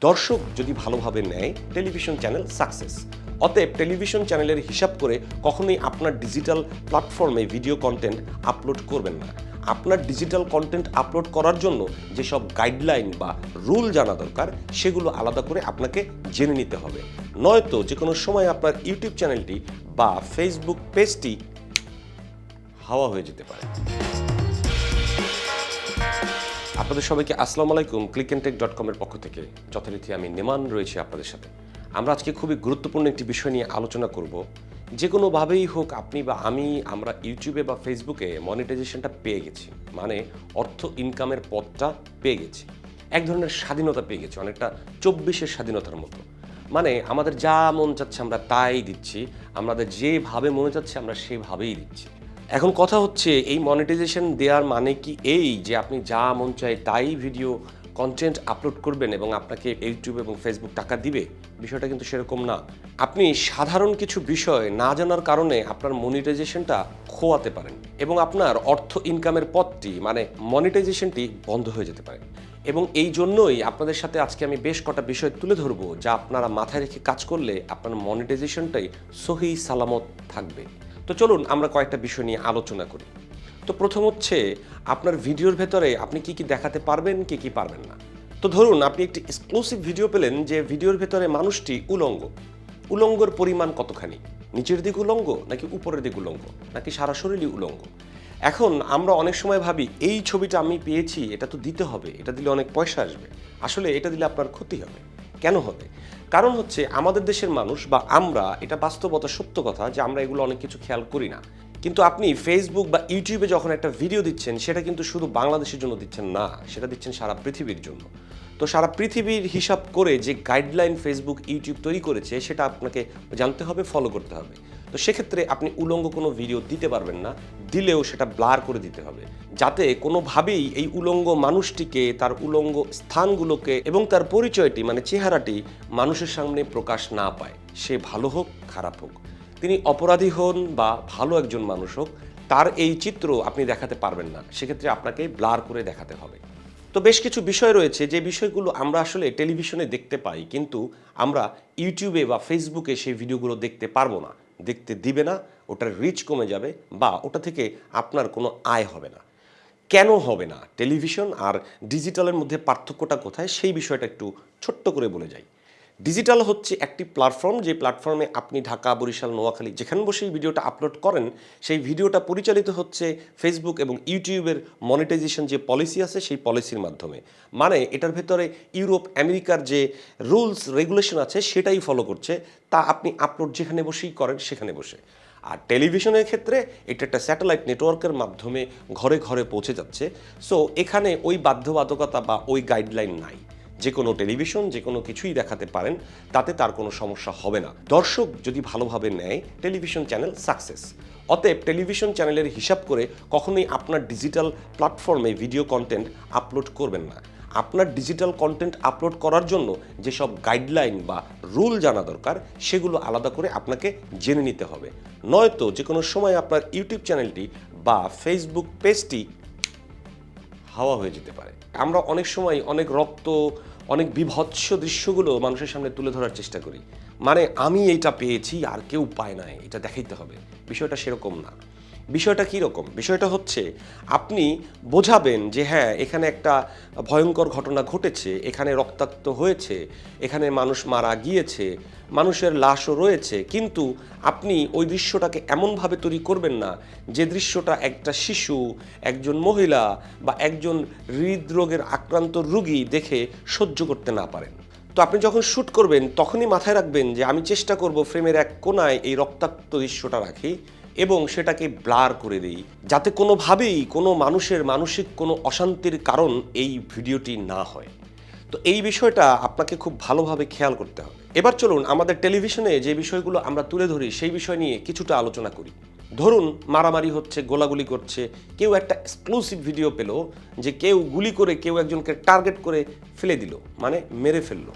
দর্শক যদি ভালোভাবে নেয়, টেলিভিশন চ্যানেল সাকসেস। অতএব টেলিভিশন চ্যানেলের হিসাব করে কখনোই আপনার ডিজিটাল প্ল্যাটফর্মে ভিডিও কন্টেন্ট আপলোড করবেন না। আপনার ডিজিটাল কন্টেন্ট আপলোড করার জন্য যেসব গাইডলাইন বা রুল জানা দরকার, সেগুলো আলাদা করে আপনাকে জেনে নিতে হবে। নয়তো যে কোনো সময় আপনার ইউটিউব চ্যানেলটি বা ফেসবুক পেজটি হাওয়া হয়ে যেতে পারে। আপনাদের সবাইকে আসসালামু আলাইকুম ক্লিক অ্যান্ড টেক ডট কমের পক্ষ থেকে। যথারীতি আমি নেমান রয়েছি আপনাদের সাথে। আমরা আজকে খুবই গুরুত্বপূর্ণ একটি বিষয় নিয়ে আলোচনা করব। যে কোনোভাবেই হোক আপনি বা আমি আমরা ইউটিউবে বা ফেসবুকে মনিটাইজেশনটা পেয়ে গেছি। মানে অর্থ ইনকামের পথটা পেয়ে গেছি। এক ধরনের স্বাধীনতা পেয়ে গেছি, অনেকটা চব্বিশের স্বাধীনতার মতো। মানে আমাদের যা মন চাচ্ছে আমরা তাই দিচ্ছি, আমাদের যেভাবে মনে চাচ্ছে আমরা সেভাবেই দিচ্ছি। এখন কথা হচ্ছে, এই মনিটাইজেশন দেওয়ার মানে কি এই যে আপনি যা মন চায় তাই ভিডিও কন্টেন্ট আপলোড করবেন এবং আপনাকে ইউটিউব এবং ফেসবুক টাকা দিবে? বিষয়টা কিন্তু সেরকম না। আপনি সাধারণ কিছু বিষয় না জানার কারণে আপনার মনিটাইজেশনটা খোয়াতে পারেন এবং আপনার অর্থ ইনকামের পথটি মানে মনিটাইজেশনটি বন্ধ হয়ে যেতে পারে। এবং এই জন্যই আপনাদের সাথে আজকে আমি বেশ কটা বিষয় তুলে ধরবো যা আপনারা মাথায় রেখে কাজ করলে আপনার মনিটাইজেশনটাই সহি সালামত থাকবে। তো চলুন আমরা কয়েকটা বিষয় নিয়ে আলোচনা করি। তো প্রথম হচ্ছে, আপনার ভিডিওর ভেতরে আপনি কি কি দেখাতে পারবেন, কি কি পারবেন না? তো ধরুন, আপনি একটি এক্সক্লুসিভ ভিডিও পেলেন যে ভিডিওর ভেতরে মানুষটি উলঙ্গ। উলঙ্গর পরিমাণ কতখানি? নিচের দিক উলঙ্গ নাকি উপরের দিক উলঙ্গ? নাকি সারা শরীরই উলঙ্গ? এখন আমরা অনেক সময় ভাবি, এই ছবিটা আমি পেয়েছি, এটা তো দিতে হবে, এটা দিলে অনেক পয়সা আসবে। আসলে এটা দিলে আপনার ক্ষতি হবে। কেন হবে? কারণ হচ্ছে আমাদের দেশের মানুষ বা আমরা, এটা বাস্তবতা সত্য কথা যে আমরা এগুলো অনেক কিছু খেয়াল করি না। কিন্তু আপনি ফেসবুক বা ইউটিউবে যখন একটা ভিডিও দিচ্ছেন, সেটা কিন্তু শুধু বাংলাদেশের জন্য দিচ্ছেন না, সেটা দিচ্ছেন সারা পৃথিবীর জন্য। তো সারা পৃথিবীর হিসাব করে যে গাইডলাইন ফেসবুক ইউটিউব তৈরি করেছে, সেটা আপনাকে জানতে হবে ফলো করতে হবে। তো সেক্ষেত্রে আপনি উলঙ্গ কোনো ভিডিও দিতে পারবেন না, দিলেও সেটা ব্লার করে দিতে হবে। যাতে কোনোভাবেই এই উলঙ্গ মানুষটিকে, তার উলঙ্গ স্থানগুলোকে এবং তার পরিচয়টি মানে চেহারাটি মানুষের সামনে প্রকাশ না পায়। সে ভালো হোক, খারাপ হোক। তিনি অপরাধী হন বা ভালো একজন মানুষ হোক, তার এই চিত্র আপনি দেখাতে পারবেন না। সেক্ষেত্রে আপনাকে ব্লার করে দেখাতে হবে। তো বেশ কিছু বিষয় রয়েছে, যে বিষয়গুলো আমরা আসলে টেলিভিশনে দেখতে পাই, কিন্তু আমরা ইউটিউবে বা ফেসবুকে সেই ভিডিওগুলো দেখতে পারব না। দেখতে দিবে না, ওটার রিচ কমে যাবে বা ওটা থেকে আপনার কোনো আয় হবে না। কেন হবে না? টেলিভিশন আর ডিজিটালের মধ্যে পার্থক্যটা কোথায়? সেই বিষয়টা একটু ছোট্ট করে বলে যাই। ডিজিটাল হচ্ছে একটি প্ল্যাটফর্ম যে প্ল্যাটফর্মে আপনি ঢাকা, বরিশাল, নোয়াখালী যেখানে বসেই ভিডিওটা আপলোড করেন, সেই ভিডিওটা পরিচালিত হচ্ছে ফেসবুক এবং ইউটিউবের মনিটাইজেশন যে পলিসি আছে, সেই পলিসির মাধ্যমে। মানে এটার ভেতরে ইউরোপ আমেরিকার যে রুলস রেগুলেশন আছে, সেটাই ফলো করছে। তা আপনি আপলোড যেখানে বসেই করেন, সেখানে বসে। আর টেলিভিশনের ক্ষেত্রে এটা একটা স্যাটেলাইট নেটওয়ার্কের মাধ্যমে ঘরে ঘরে পৌঁছে যাচ্ছে। সো এখানে ওই বাধ্যবাধকতা বা ওই গাইডলাইন নাই। যে কোনো টেলিভিশন যে কোনো কিছুই দেখাতে পারেন, তাতে তার কোনো সমস্যা হবে না। দর্শক যদি ভালোভাবে নেয়, টেলিভিশন চ্যানেল সাকসেস। অতএব টেলিভিশন চ্যানেলের হিসাব করে কখনোই আপনার ডিজিটাল প্ল্যাটফর্মে ভিডিও কন্টেন্ট আপলোড করবেন না। আপনার ডিজিটাল কন্টেন্ট আপলোড করার জন্য যেসব গাইডলাইন বা রুল জানা দরকার, সেগুলো আলাদা করে আপনাকে জেনে নিতে হবে। নয়তো যে কোনো সময় আপনার ইউটিউব চ্যানেলটি বা ফেসবুক পেজটি হাওয়া হয়ে যেতে পারে। আমরা অনেক সময় অনেক রক্ত অনেক বিভৎস দৃশ্যগুলো মানুষের সামনে তুলে ধরার চেষ্টা করি। মানে আমি এইটা পেয়েছি, আর কেউ পায় নাই, এটা দেখাইতে হবে। বিষয়টা সেরকম না। বিষয়টা কী রকম? বিষয়টা হচ্ছে, আপনি বোঝাবেন যে হ্যাঁ এখানে একটা ভয়ঙ্কর ঘটনা ঘটেছে, এখানে রক্তাক্ত হয়েছে, এখানে মানুষ মারা গিয়েছে, মানুষের লাশও রয়েছে, কিন্তু আপনি ওই দৃশ্যটাকে এমনভাবে তৈরি করবেন না যে দৃশ্যটা একটা শিশু, একজন মহিলা বা একজন হৃদরোগের আক্রান্ত রুগী দেখে সহ্য করতে না পারেন। তো আপনি যখন শ্যুট করবেন, তখনই মাথায় রাখবেন যে আমি চেষ্টা করব ফ্রেমের এক কোনায় এই রক্তাক্ত দৃশ্যটা রাখি। এবং সেটাকে ব্লার করে দিই। যাতে কোনোভাবেই কোনো মানুষের মানসিক কোনো অশান্তির কারণ এই ভিডিওটি না হয়। তো এই বিষয়টা আপনাকে খুব ভালোভাবে খেয়াল করতে হবে। এবার চলুন আমাদের টেলিভিশনে যে বিষয়গুলো আমরা তুলে ধরি, সেই বিষয় নিয়ে কিছুটা আলোচনা করি। ধরুন, মারামারি হচ্ছে, গোলাগুলি করছে, কেউ একটা এক্সক্লুসিভ ভিডিও পেল, যে কেউ গুলি করে কেউ একজনকে টার্গেট করে ফেলে দিল মানে মেরে ফেলল।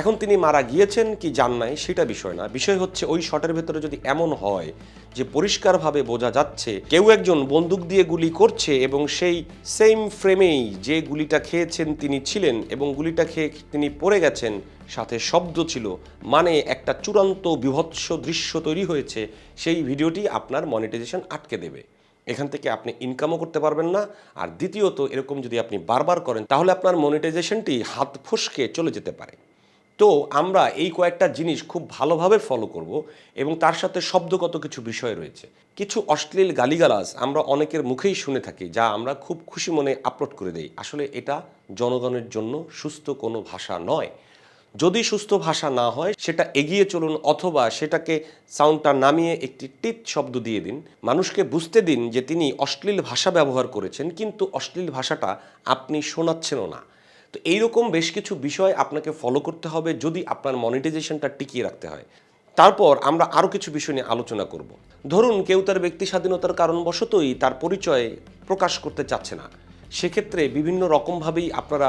এখন তিনি মারা গিয়েছেন কি যান নাই সেটা বিষয় না। বিষয় হচ্ছে ওই শটের ভেতরে যদি এমন হয় যে পরিষ্কারভাবে বোঝা যাচ্ছে কেউ একজন বন্দুক দিয়ে গুলি করছে এবং সেই সেম ফ্রেমেই যে গুলিটা খেয়েছেন তিনি ছিলেন এবং গুলিটা খেয়ে তিনি পড়ে গেছেন, সাথে শব্দ ছিল মানে একটা চূড়ান্ত বিভৎস দৃশ্য তৈরি হয়েছে, সেই ভিডিওটি আপনার মনিটাইজেশন আটকে দেবে। এখান থেকে আপনি ইনকামও করতে পারবেন না। আর দ্বিতীয়ত, এরকম যদি আপনি বারবার করেন, তাহলে আপনার মনিটাইজেশনটি হাত ফসকে চলে যেতে পারে। তো আমরা এই কয়েকটা জিনিস খুব ভালোভাবে ফলো করব এবং তার সাথে শব্দগত কিছু বিষয় রয়েছে। কিছু অশ্লীল গালিগালাজ আমরা অনেকের মুখেই শুনে থাকি, যা আমরা খুব খুশি মনে আপলোড করে দেই। আসলে এটা জনগণের জন্য সুস্থ কোনো ভাষা নয়। যদি সুস্থ ভাষা না হয়, সেটা এগিয়ে চলুন অথবা সেটাকে সাউন্ডটা নামিয়ে একটি টিপ শব্দ দিয়ে দিন। মানুষকে বুঝতে দিন যে তিনি অশ্লীল ভাষা ব্যবহার করেছেন, কিন্তু অশ্লীল ভাষাটা আপনি শোনাচ্ছেনও না। তো এইরকম বেশ কিছু বিষয় আপনাকে ফলো করতে হবে যদি আপনার মনিটাইজেশনটা টিকিয়ে রাখতে হয়। তারপর আমরা আরও কিছু বিষয় নিয়ে আলোচনা করব। ধরুন কেউ তার ব্যক্তি স্বাধীনতার কারণবশতই তার পরিচয় প্রকাশ করতে চাচ্ছে না। সেক্ষেত্রে বিভিন্ন রকমভাবেই আপনারা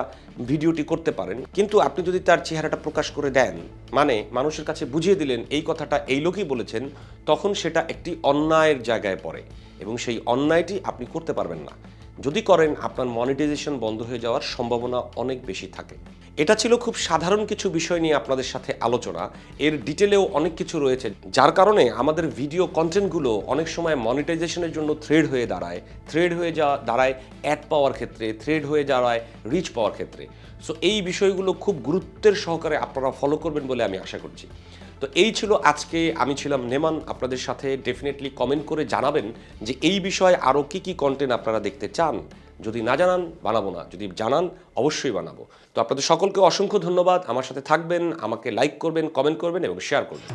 ভিডিওটি করতে পারেন। কিন্তু আপনি যদি তার চেহারাটা প্রকাশ করে দেন মানে মানুষের কাছে বুঝিয়ে দিলেন, এই কথাটা এই লোকই বলেছেন, তখন সেটা একটি অন্যায়ের জায়গায় পড়ে এবং সেই অন্যায়টি আপনি করতে পারবেন না। যদি করেন, আপনার মনিটাইজেশন বন্ধ হয়ে যাওয়ার সম্ভাবনা অনেক বেশি থাকে। এটা ছিল খুব সাধারণ কিছু বিষয় নিয়ে আপনাদের সাথে আলোচনা। এর ডিটেলেও অনেক কিছু রয়েছে, যার কারণে আমাদের ভিডিও কন্টেন্টগুলো অনেক সময় মনিটাইজেশনের জন্য থ্রেড হয়ে দাঁড়ায়। থ্রেড হয়ে যা, দাঁড়ায় অ্যাড পাওয়ার ক্ষেত্রে থ্রেড হয়ে দাঁড়ায় রিচ পাওয়ার ক্ষেত্রে। সো এই বিষয়গুলো খুব গুরুত্বের সহকারে আপনারা ফলো করবেন বলে আমি আশা করছি। তো এই ছিল আজকে আমি ছিলাম নেমান। আপনাদের সাথে ডেফিনেটলি কমেন্ট করে জানাবেন যে এই বিষয়ে আরও কি কি কন্টেন্ট আপনারা দেখতে চান। যদি না জানান, বানাবো না। যদি জানান, অবশ্যই বানাবো। তো আপনাদের সকলকে অসংখ্য ধন্যবাদ। আমার সাথে থাকবেন, আমাকে লাইক করবেন কমেন্ট করবেন এবং শেয়ার করবেন।